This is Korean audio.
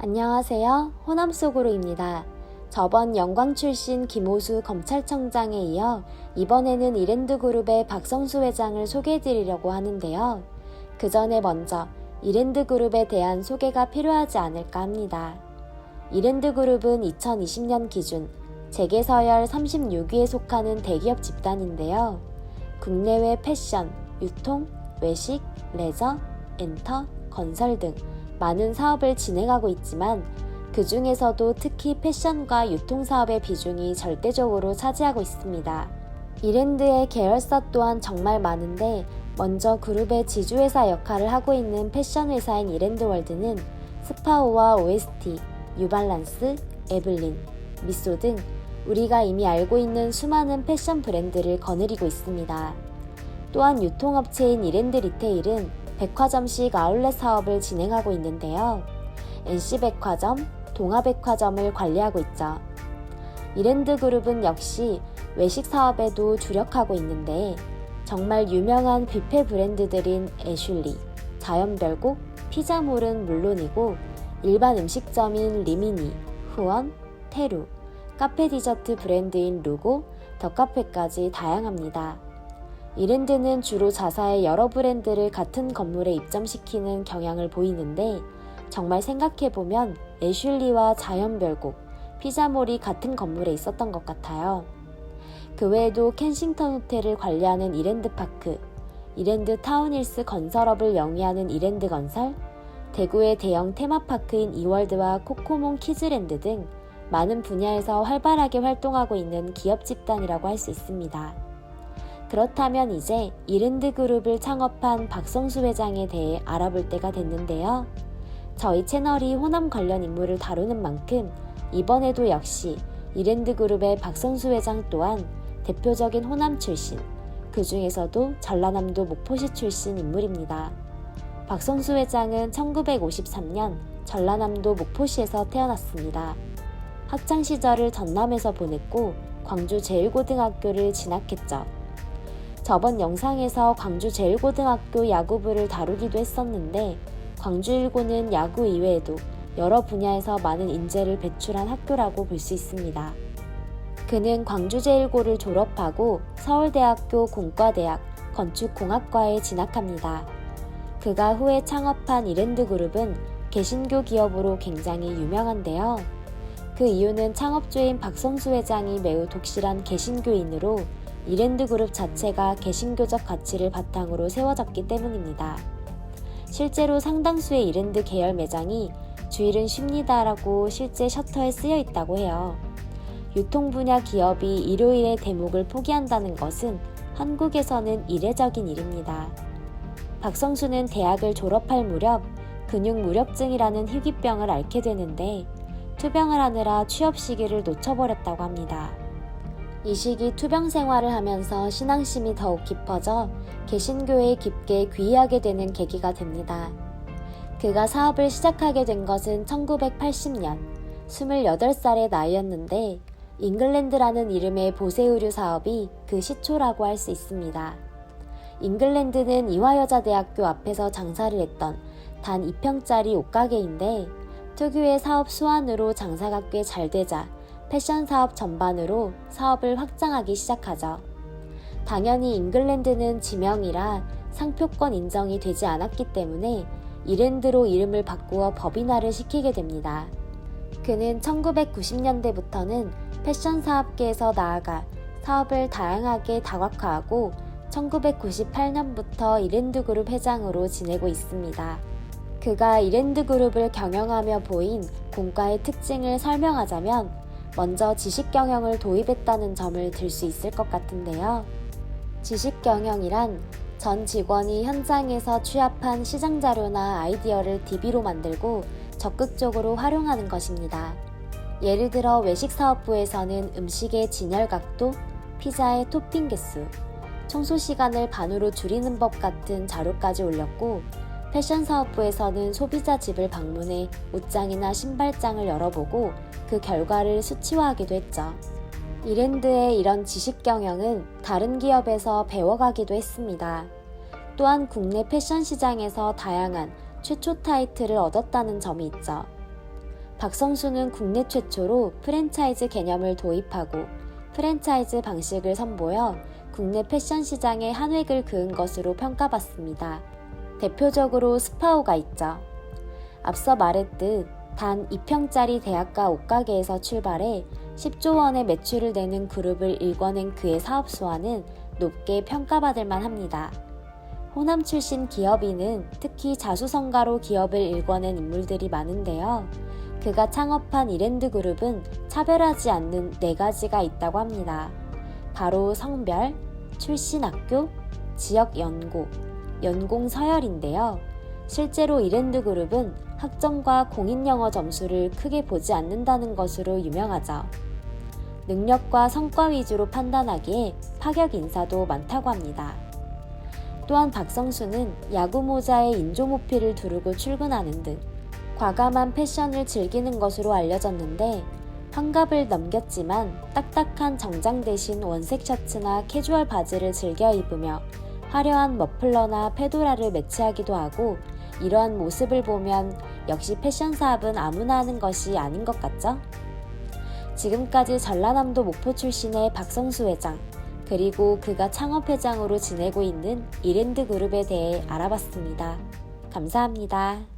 안녕하세요. 호남 속으로입니다. 저번 영광 출신 김호수 검찰청장에 이어 이번에는 이랜드 그룹의 박성수 회장을 소개해드리려고 하는데요. 그 전에 먼저 이랜드 그룹에 대한 소개가 필요하지 않을까 합니다. 이랜드 그룹은 2020년 기준 재계서열 36위에 속하는 대기업 집단인데요. 국내외 패션, 유통, 외식, 레저, 엔터, 건설 등 많은 사업을 진행하고 있지만 그 중에서도 특히 패션과 유통 사업의 비중이 절대적으로 차지하고 있습니다. 이랜드의 계열사 또한 정말 많은데 먼저 그룹의 지주회사 역할을 하고 있는 패션 회사인 이랜드월드는 스파오와 OST, 뉴발란스, 에블린, 미소 등 우리가 이미 알고 있는 수많은 패션 브랜드를 거느리고 있습니다. 또한 유통업체인 이랜드 리테일은 백화점식 아울렛 사업을 진행하고 있는데요. NC백화점, 동아백화점을 관리하고 있죠. 이랜드 그룹은 역시 외식 사업에도 주력하고 있는데 정말 유명한 뷔페 브랜드들인 애슐리, 자연별곡, 피자몰은 물론이고 일반 음식점인 리미니, 후원, 테루, 카페 디저트 브랜드인 루고, 더 카페까지 다양합니다. 이랜드는 주로 자사의 여러 브랜드를 같은 건물에 입점시키는 경향을 보이는데 정말 생각해보면 애슐리와 자연별곡, 피자몰이 같은 건물에 있었던 것 같아요. 그 외에도 켄싱턴 호텔을 관리하는 이랜드파크, 이랜드 타운힐스 건설업을 영위하는 이랜드 건설, 대구의 대형 테마파크인 이월드와 코코몽 키즈랜드 등 많은 분야에서 활발하게 활동하고 있는 기업 집단이라고 할 수 있습니다. 그렇다면 이제 이랜드 그룹을 창업한 박성수 회장에 대해 알아볼 때가 됐는데요. 저희 채널이 호남 관련 인물을 다루는 만큼 이번에도 역시 이랜드 그룹의 박성수 회장 또한 대표적인 호남 출신, 그 중에서도 전라남도 목포시 출신 인물입니다. 박성수 회장은 1953년 전라남도 목포시에서 태어났습니다. 학창 시절을 전남에서 보냈고 광주 제1고등학교를 진학했죠. 저번 영상에서 광주 제1고등학교 야구부를 다루기도 했었는데 광주 1고는 야구 이외에도 여러 분야에서 많은 인재를 배출한 학교라고 볼 수 있습니다. 그는 광주 제1고를 졸업하고 서울대학교 공과대학 건축공학과에 진학합니다. 그가 후에 창업한 이랜드 그룹은 개신교 기업으로 굉장히 유명한데요. 그 이유는 창업주인 박성수 회장이 매우 독실한 개신교인으로 이랜드 그룹 자체가 개신교적 가치를 바탕으로 세워졌기 때문입니다. 실제로 상당수의 이랜드 계열 매장이 주일은 쉽니다라고 실제 셔터에 쓰여 있다고 해요. 유통 분야 기업이 일요일에 대목을 포기한다는 것은 한국에서는 이례적인 일입니다. 박성수는 대학을 졸업할 무렵 근육 무력증이라는 희귀병을 앓게 되는데 투병을 하느라 취업 시기를 놓쳐버렸다고 합니다. 이 시기 투병 생활을 하면서 신앙심이 더욱 깊어져 개신교에 깊게 귀의하게 되는 계기가 됩니다. 그가 사업을 시작하게 된 것은 1980년 28살의 나이였는데 잉글랜드라는 이름의 보세의류 사업이 그 시초라고 할 수 있습니다. 잉글랜드는 이화여자대학교 앞에서 장사를 했던 단 2평짜리 옷가게인데 특유의 사업 수완으로 장사가 꽤 잘 되자 패션 사업 전반으로 사업을 확장하기 시작하죠. 당연히 잉글랜드는 지명이라 상표권 인정이 되지 않았기 때문에 이랜드로 이름을 바꾸어 법인화를 시키게 됩니다. 그는 1990년대부터는 패션 사업계에서 나아가 사업을 다양하게 다각화하고 1998년부터 이랜드 그룹 회장으로 지내고 있습니다. 그가 이랜드 그룹을 경영하며 보인 공과의 특징을 설명하자면 먼저 지식 경영을 도입했다는 점을 들 수 있을 것 같은데요. 지식 경영이란 전 직원이 현장에서 취합한 시장 자료나 아이디어를 DB로 만들고 적극적으로 활용하는 것입니다. 예를 들어 외식 사업부에서는 음식의 진열 각도, 피자의 토핑 개수, 청소 시간을 반으로 줄이는 법 같은 자료까지 올렸고 패션 사업부에서는 소비자 집을 방문해 옷장이나 신발장을 열어보고 그 결과를 수치화하기도 했죠. 이랜드의 이런 지식 경영은 다른 기업에서 배워가기도 했습니다. 또한 국내 패션 시장에서 다양한 최초 타이틀을 얻었다는 점이 있죠. 박성수는 국내 최초로 프랜차이즈 개념을 도입하고 프랜차이즈 방식을 선보여 국내 패션 시장에 한 획을 그은 것으로 평가받습니다. 대표적으로 스파오가 있죠. 앞서 말했듯 단 2평짜리 대학가 옷가게에서 출발해 10조 원의 매출을 내는 그룹을 일궈낸 그의 사업 수완은 높게 평가받을 만합니다. 호남 출신 기업인은 특히 자수성가로 기업을 일궈낸 인물들이 많은데요. 그가 창업한 이랜드 그룹은 차별하지 않는 네 가지가 있다고 합니다. 바로 성별, 출신 학교, 지역 연고, 연공 서열인데요. 실제로 이랜드 그룹은 학점과 공인 영어 점수를 크게 보지 않는다는 것으로 유명하죠. 능력과 성과 위주로 판단하기에 파격 인사도 많다고 합니다. 또한 박성수는 야구 모자에 인조 모피를 두르고 출근하는 등 과감한 패션을 즐기는 것으로 알려졌는데 환갑을 넘겼지만 딱딱한 정장 대신 원색 셔츠나 캐주얼 바지를 즐겨 입으며 화려한 머플러나 페도라를 매치하기도 하고 이러한 모습을 보면 역시 패션 사업은 아무나 하는 것이 아닌 것 같죠? 지금까지 전라남도 목포 출신의 박성수 회장, 그리고 그가 창업회장으로 지내고 있는 이랜드 그룹에 대해 알아봤습니다. 감사합니다.